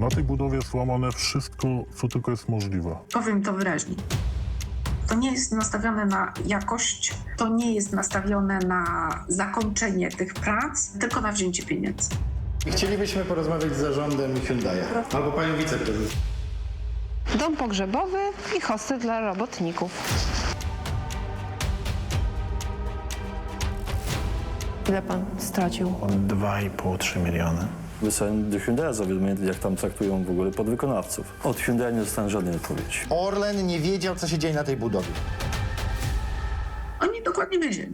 Na tej budowie jest łamane wszystko, co tylko jest możliwe. Powiem to wyraźnie. To nie jest nastawione na jakość, to nie jest nastawione na zakończenie tych prac, tylko na wzięcie pieniędzy. Chcielibyśmy porozmawiać z zarządem Hyundai'a albo panią wiceprezes. Dom pogrzebowy i hostel dla robotników. Ile pan stracił? 2,5-3 miliony. Wysłałem do Hyundai zawiadomienie, jak tam traktują w ogóle podwykonawców. Od Hyundai nie dostałem żadnej odpowiedzi. Orlen nie wiedział, co się dzieje na tej budowie. Oni dokładnie wiedzieli.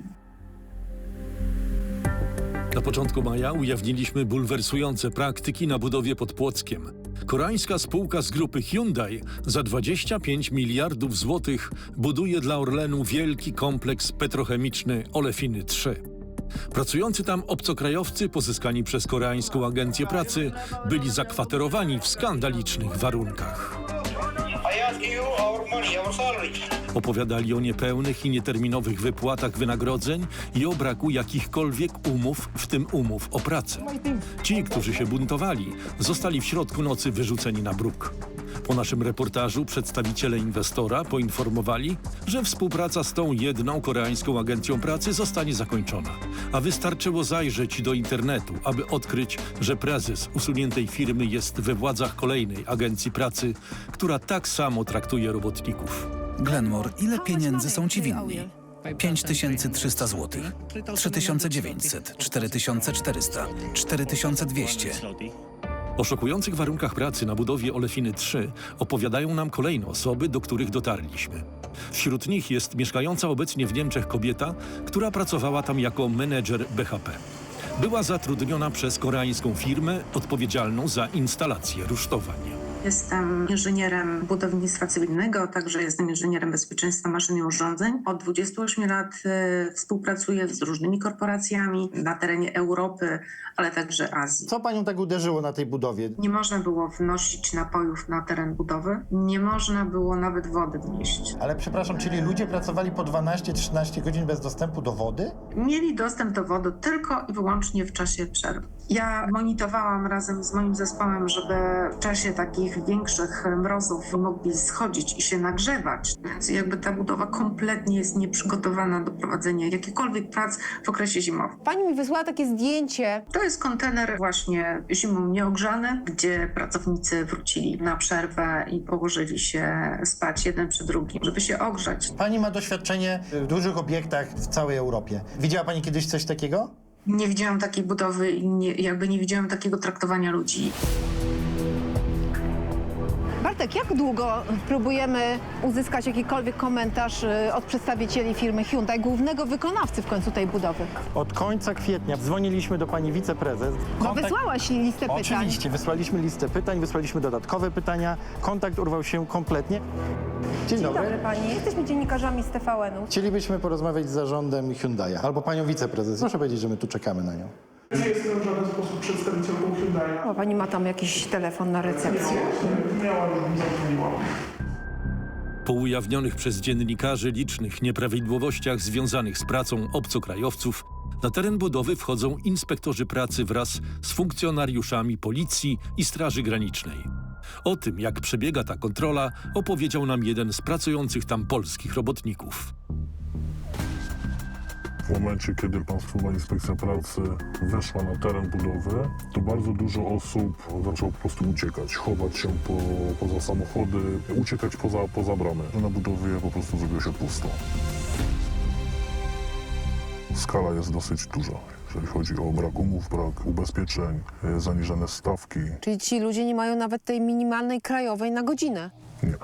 Na początku maja ujawniliśmy bulwersujące praktyki na budowie pod Płockiem. Koreańska spółka z grupy Hyundai za 25 miliardów złotych buduje dla Orlenu wielki kompleks petrochemiczny Olefiny 3. Pracujący tam obcokrajowcy pozyskani przez koreańską agencję pracy byli zakwaterowani w skandalicznych warunkach. Opowiadali o niepełnych i nieterminowych wypłatach wynagrodzeń i o braku jakichkolwiek umów, w tym umów o pracę. Ci, którzy się buntowali, zostali w środku nocy wyrzuceni na bruk. Po naszym reportażu przedstawiciele inwestora poinformowali, że współpraca z tą jedną koreańską agencją pracy zostanie zakończona. A wystarczyło zajrzeć do internetu, aby odkryć, że prezes usuniętej firmy jest we władzach kolejnej agencji pracy, która tak samo traktuje robotników. Glenmore, ile pieniędzy są ci winni? 5300 zł, 3900, 4400, 4200. O szokujących warunkach pracy na budowie Olefiny 3 opowiadają nam kolejne osoby, do których dotarliśmy. Wśród nich jest mieszkająca obecnie w Niemczech kobieta, która pracowała tam jako menedżer BHP. Była zatrudniona przez koreańską firmę odpowiedzialną za instalację rusztowań. Jestem inżynierem budownictwa cywilnego, także jestem inżynierem bezpieczeństwa maszyn i urządzeń. Od 28 lat e, współpracuję z różnymi korporacjami na terenie Europy, ale także Azji. Co panią tak uderzyło na tej budowie? Nie można było wnosić napojów na teren budowy, nie można było nawet wody wnieść. Ale przepraszam, czyli ludzie pracowali po 12-13 godzin bez dostępu do wody? Mieli dostęp do wody tylko i wyłącznie w czasie przerw. Ja monitorowałam razem z moim zespołem, żeby w czasie takich większych mrozów mogli schodzić i się nagrzewać. Więc jakby ta budowa kompletnie jest nieprzygotowana do prowadzenia jakichkolwiek prac w okresie zimowym. Pani mi wysłała takie zdjęcie. To jest kontener właśnie zimą nieogrzany, gdzie pracownicy wrócili na przerwę i położyli się spać jeden przy drugim, żeby się ogrzać. Pani ma doświadczenie w dużych obiektach w całej Europie. Widziała pani kiedyś coś takiego? Nie widziałam takiej budowy i nie, jakby nie widziałam takiego traktowania ludzi. Bartek, jak długo próbujemy uzyskać jakikolwiek komentarz y, od przedstawicieli firmy Hyundai, głównego wykonawcy w końcu tej budowy? Od końca kwietnia dzwoniliśmy do pani wiceprezes. Bo Kontakt- wysłałaś listę pytań. Oczywiście, wysłaliśmy listę pytań, wysłaliśmy dodatkowe pytania. Kontakt urwał się kompletnie. Dzień, Dzień dobry. dobry pani, jesteśmy dziennikarzami z TVN-u. Chcielibyśmy porozmawiać z zarządem Hyundai'a albo panią wiceprezes. Proszę powiedzieć, że my tu czekamy na nią. Nie jestem w żaden sposób przedstawicielką Hyundai'a. O, pani ma tam jakiś telefon na recepcji. Miała już mi zadzwoniła. Po ujawnionych przez dziennikarzy licznych nieprawidłowościach związanych z pracą obcokrajowców, na teren budowy wchodzą inspektorzy pracy wraz z funkcjonariuszami policji i Straży Granicznej. O tym, jak przebiega ta kontrola, opowiedział nam jeden z pracujących tam polskich robotników. W momencie, kiedy Państwowa Inspekcja Pracy weszła na teren budowy, to bardzo dużo osób zaczęło po prostu uciekać, chować się po, poza samochody, uciekać poza, poza bramy. Na budowie po prostu zrobiło się pusto. Skala jest dosyć duża, jeżeli chodzi o brak umów, brak ubezpieczeń, e, zaniżone stawki. Czyli ci ludzie nie mają nawet tej minimalnej krajowej na godzinę. Nie.